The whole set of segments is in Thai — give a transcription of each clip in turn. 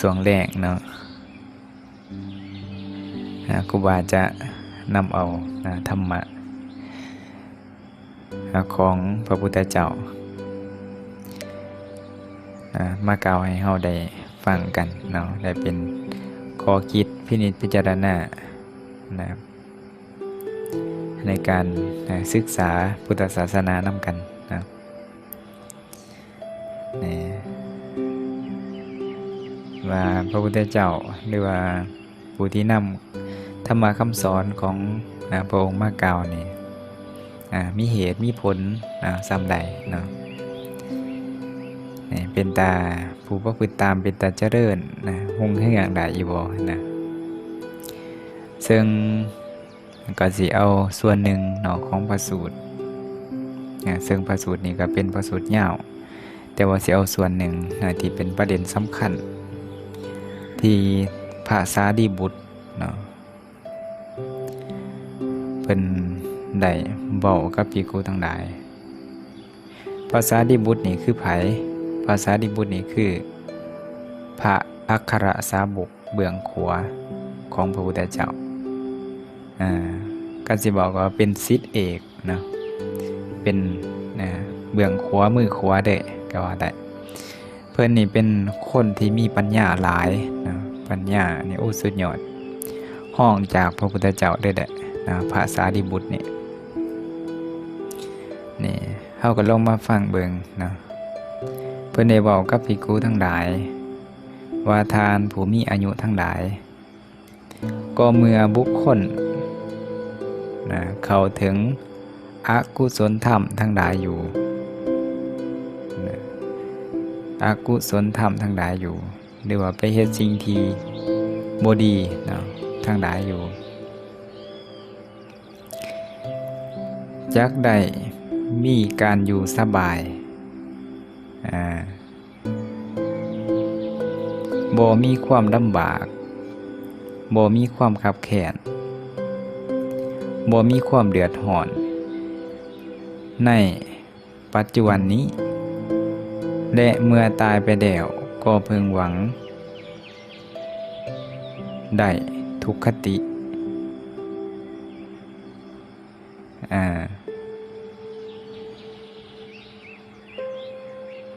ส่วงแรกเนาะครูบาจะนำเอาอธรรมะของพระพุทธเจ้าอ่ามากล่าวให้เฮาได้ฟังกันเนาะได้เป็นข้อคิดพินิจพิจารณานะครับในการศึกษาพุทธศาสนานำกันนะครัน ว่าพระพุทธเจ้าหรือว่าผู้ที่นำธรรมะคำสอนของพระองค์มากล่าวนี่มีเหตุมีผลอ่าซ้ำใดเนาะเป็นตาผู้ประพฤติตามเป็นตาเจริญนะหงให้อย่างใดอีบ่นะซึ่งก็สิเอาส่วนหนึ่งเนาะของพระสูตรอ่าซึ่งพระสูตรนี่ก็เป็นพระสูตรยาวแต่ว่าสิเอาส่วนหนึ่งนะที่เป็นประเด็นสำคัญ ที่พระสารีบุตรเนาะเพิ่นได้เว้ากับภิกขุทั้งหลายพระสารีบุตรนี่คือไผพระสารีบุตรนี่คือ พระอัครสาวกเบื้องขวาของพระพุทธเจ้าอ่าก็สิบอกว่าเป็นศิษย์เอกเนาะเป็นนะเบื้องขวามือขวาเด้ก็ว่าได้ พื่อนนี่เป็นคนที่มีปัญญาหลายนะปัญญานี่โอ้สุดยอดห้องจากพระพุทธเจ้าได้แหละนะพระสารีบุตรนี่นี่เขาก็ลงมาฟังเบิงนะเพื่อนได้บอกกับภิกขุทั้งหลาย ว่าทานผู้มีอายุทั้งหลาย ก็เมื่อบุคคลนะเข้าถึงอกุศลธรรมทั้งหลายอยู่ อากุศลธรรมทั้งหลายอยู่ หรือว่าไปเฮ็ดสิ่งที่บดีเนาะทั้งหลายอยู่จักได้มีการอยู่สบายบ่มีความลำบากบ่มีความขับแค้นบ่มีความเดือดร้อน ในปัจจุบันนี้ และเมื่อตายไปแล้วก็พึงหวัง ได้ทุกขติ อ่า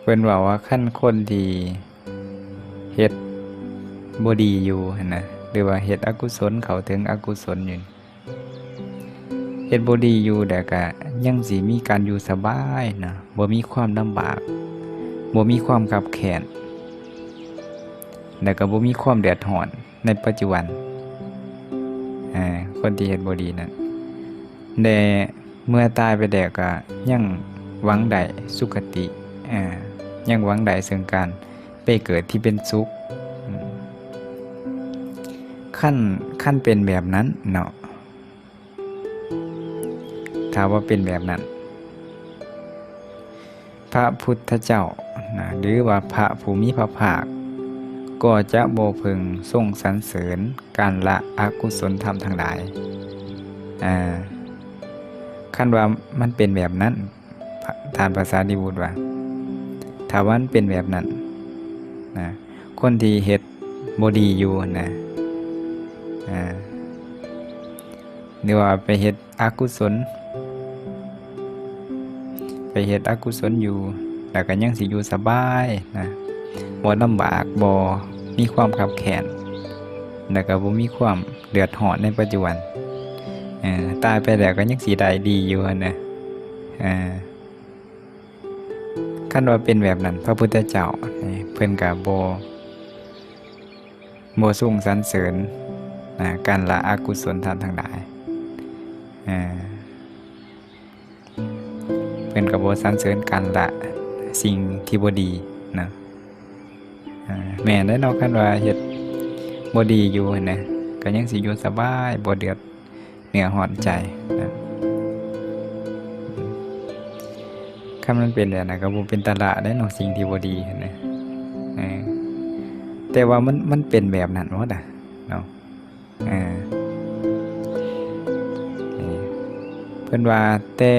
เพิ่นว่าว่าขั้นคนที่เฮ็ดบดีอยู่นะหรือว่าเฮ็ดอกุศลเขาถึงอกุศลอยู่เฮ็ดบดีอยู่แต่ก็ยังสิมีการอยู่สบายนะบ่มีความลำบาก บ่มีความขับแค้นแล้วก็บ่มีความเดือดร้อนในปัจจุบันคนที่เฮ็ดบ่ดีนั่นแต่เมื่อตายไปแล้วก็ยังหวังได้สุคติยังหวังได้ซึ่งการไปเกิดที่เป็นสุขขั้นขั้นเป็นแบบนั้นเนาะถ้าว่าเป็นแบบนั้น พระพุทธเจ้า นะหรือว่าพระภูมิพระภาค ก็จะโบพึงทรงสรรเสริญการละอกุศลธรรมทั้งหลายขั้นว่ามันเป็นแบบนั้นทานภาษาดิบุตรว่าถ้าว่ามันเป็นแบบนั้นนะคนที่เฮ็ดบดีอยู่นะหรือว่าไปเฮ็ดอกุศล ไปเฮ็ดอกุศลอยู่ แล้วก็ยังสิอยู่สบายนะบ่ลำบากบ่มีความขับแค้นแล้วก็บ่มีความเดือดร้อนในปัจจุบันอ่อตายไปแล้วก็ยังสิได้ดีอยู่นะเอ่อคันว่าเป็นแบบนั้น พระพุทธเจ้าเพิ่นก็บ่บ่ทรงสรรเสริญนะการละอกุศลธรรมทั้งหลายเอ่อเพิ่นก็บ่สรรเสริญกันละ สิ่งที่บ่ดีนะแม่ได้นาะคันว่าเฮ็ดบ่ดีอยู่นะก็ยังสิอยู่สบายบ่เดือดเหนือร้อนใจนะคันมันเป็นแล้วนะก็บ่เป็นตาละได้นาะสิ่งที่บ่ดีนะแต่ว่ามันมันเป็นแบบนั้นหมดอะเนาะเออนี่เพิ่นว่าแต่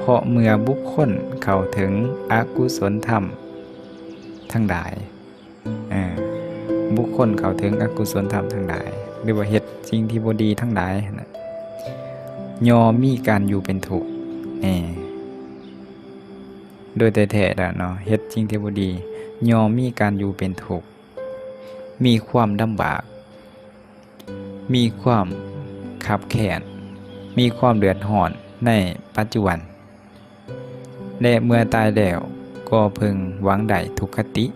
เพราะเมื่อบุคคลเข้าถึงอกุศลธรรม ทั้งหลายบุคคลเข้าถึงอกุศลธรรมทั้งหลาย หรือว่าเฮ็ดสิ่งที่บดีทั้งหลายนะยอมมีการอยู่เป็นทุกข์แน่โดยแต่แท้ๆแล้วเนาะเฮ็ดสิ่งที่บดี ยอมมีการอยู่เป็นทุกมีความลำบาก มีความขับแค้นมีความเดือดร้อนในปัจจุบัน และเมื่อตายแล้วก็พึงหวังใดทุกขติ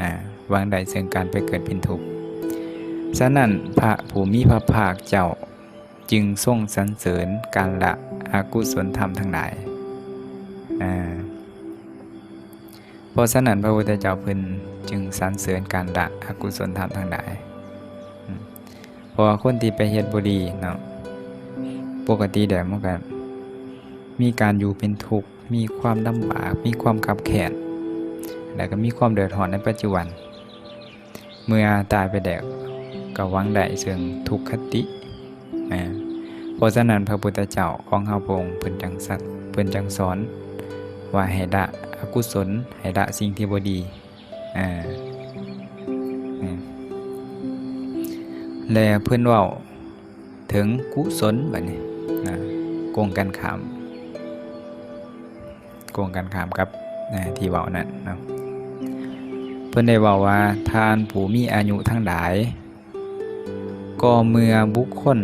อ่าหวังใดซึ่งการไปเกิดเป็นทุกข์ฉะนั้นพระผู้มีพระภาคเจ้าจึงทรงสรรเสริญการละอากุศลธรรมทั้งหลายอ่าเพราะฉะนั้นพระพุทธเจ้าพิ่นจึงสรรเสริญการละอกุศลธรรมทั้งหลายอืมเพราะคนที่ไปเฮ็ดบ่ดีเนาะปกติแล้วมันก็มีการอยู่เป็นทุกข์ มีความลำบาก มีความขับแค้นแล้วก็มีความเดือดร้อนในปัจจุบัน เมื่อตายไปแล้วก็หวังได้ซึ่งทุกขติอ่าเพราะฉะนั้นพระพุทธเจ้าของเฮาพงเพิ่นจังสัตว์เพิ่นจังสอน ว่าให้ละอกุศลให้ละสิ่งที่บ่ดีอ่าและเพิ่นเว้าถึงกุศลบัดนี้นะโกงกันขาม โกงกันขามกับนะที่เว้านั่นเนาะเพิ่นได้เว้าว่าทานผู้มีอายุทั้งหลาย ก็เมื่อบุคคล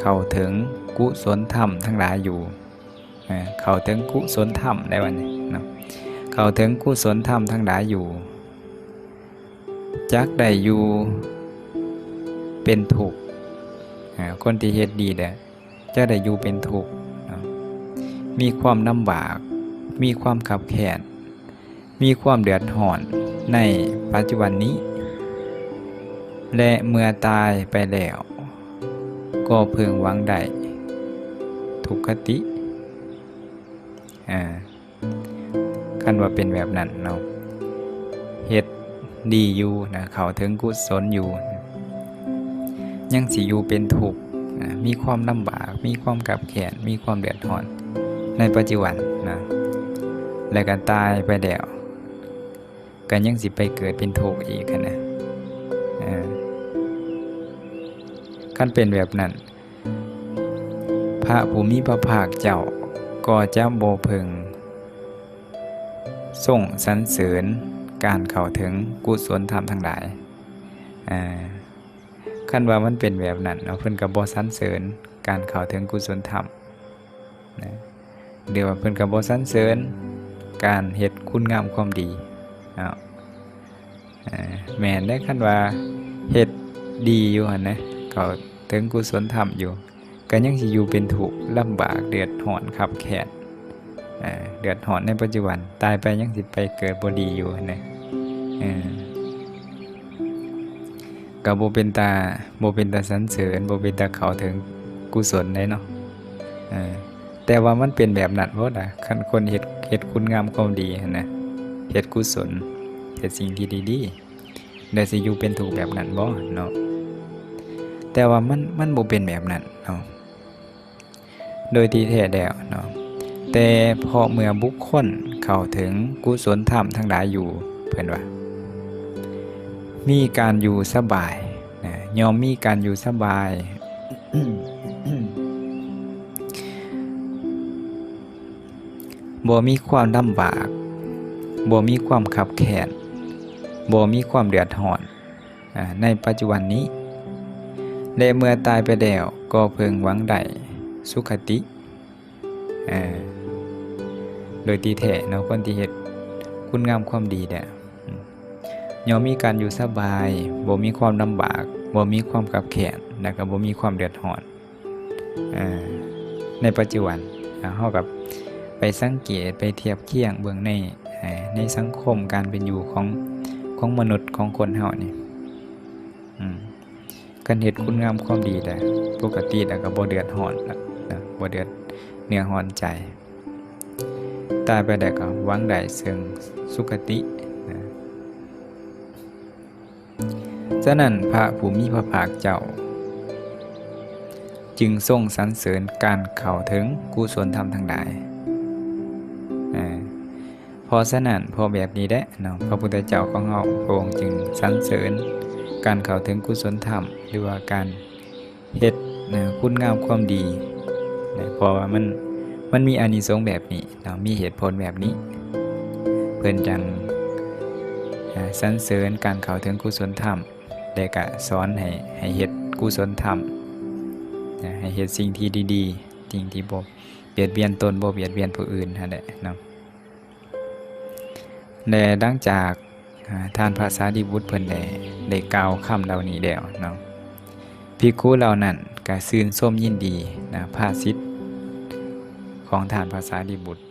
เข้าถึงกุศลธรรมทั้งหลายอยู่เข้าถึงกุศลธรรมได้วันนี้เนาะเข้าถึงกุศลธรรมทั้งหลายอยู่จักได้อยู่เป็นทุกคนที่เฮ็ดดีเด้อจะได้อยู่เป็นทุกมีความลำบาก มีความขับแค้นมีความเดือดร้อนในปัจจุบันนี้ และเมื่อตายไปแล้ว ก็เพึงหวังได้ทุกขติอ่าคันว่าเป็นแบบนั้นเนาะเฮ็ดดีอยู่นะเขาถึงกุศลอยู่ ยังสิอยู่เป็นทุกอ่ามีความลำบาก มีความกับแขนมีความเดือดร้อนในปัจจุบันนะ และการตายไปแล้วก็ยังสิไปเกิดเป็นทุกข์อีกนะขั้นเป็นแบบนั้น พระภูมิพระภาคเจ้าก็จะโบเพึง ส่งสรรเสริญการเข้าถึงกุศลธรรมทั้งหลายขั้นว่ามันเป็นแบบนั้นเนาะเพิ่นกับบสรรเสริญการเข้าถึงกุศลธรรมนะเดี๋ยวเพิ่นกับบสรรเสริญ การเฮ็ดคุณงามความดีเอาแม่นได้ขั้นว่าเฮ็ดดีอยู่หันนะเขาถึงกุศลธรรมอยู่ก็ยังสิอยู่เป็นทุกลำบากเดือดร้อนขับแค้นเดือดร้อนในปัจจุบันตายไปยังสิไปเกิดบดีอยู่นะเออก็บ่เป็นตาบ่เป็นตาสรรเสริญบ่เป็นตาเขาถึงกุศลได้เนาะเออ แต่ว่ามันเป็นแบบนั้นบ่ล่ะคันคนเฮ็ดเฮ็ดคุณงามความดีนะเฮ็ดกุศลเฮ็ดสิ่งที่ดีๆได้สิอยู่เป็นทุกแบบนั้นบ่เนาะแต่ว่ามันมันบ่เป็นแบบนั้นเนาะโดยที่แท้แล้วเนาะแต่พอเมื่อบุคคลเข้าถึงกุศลธรรมทั้งหลายอยู่เพิ่อนว่ามีการอยู่สบายนะยอมมีการอยู่สบาย บ่มีความลำบากบ่มีความขับแค้นบ่มีความเดือดร้อนอในปัจจุบันนี้ และเมื่อตายไปแล้วก็เพึงหวังได้สุขติ โดยที่แท้เนาะคนที่เฮ็ดคุณงามความดีเนี่ยย่อมมีการอยู่สบายบ่มีความลำบากบ่มีความกับแขนแล้วก็บ่มีความเดือดร้อนอในปัจจุบันอ่าเฮากับ ไปสังเกตไปเทียบเคียงเบื้องในในสังคมการเป็นอยู่ของของมนุษย์ของคนเฮานี่อืมกันเฮ็ดคุณงามความดีแต่ปกติแล้วก็บ่เดือดร้อนนะบ่เดือดเนื้อร้อนใจ ตายไปแล้วก็หวังได้ซึ่งสุคตินะฉะนั้นพระผู้มีพระภาคเจ้า จึงทรงสรรเสริญการเข้าถึงกุศลธรรมทั้งหลาย อ่าเพอฉะนั้นพอแบบนี้แหละเนาะพระพุทธเจ้าของเฮาพระองค์จึงสรรเสริญ การเข้าถึงกุศลธรรม หรือว่าการเฮ็ดนะคุณงามความดีนะเพราะว่ามันมันมีอานิสงส์แบบนี้เนาะมีเหตุผลแบบนี้ เพิ่นจังอ่าสรรเสริญการเข้าถึงกุศลธรรมและก็สอนให้ให้เฮ็ดกุศลธรรมนะให้เฮ็ดสิ่งที่ดีๆสิ่งที่บ่เบียดเบียนตนบ่เบียดเบียนผู้อื่นนั่นแหละเนาะ และดังจากท่านภาษาดีบุตรเพิ่นได้ได้กล่าวคำเหล่านี้แล้วเนาะพิกขุเหล่านั้นก็ซื่นชมยินดีนะภาสิทธิ์ของท่านภาษาดีบุตร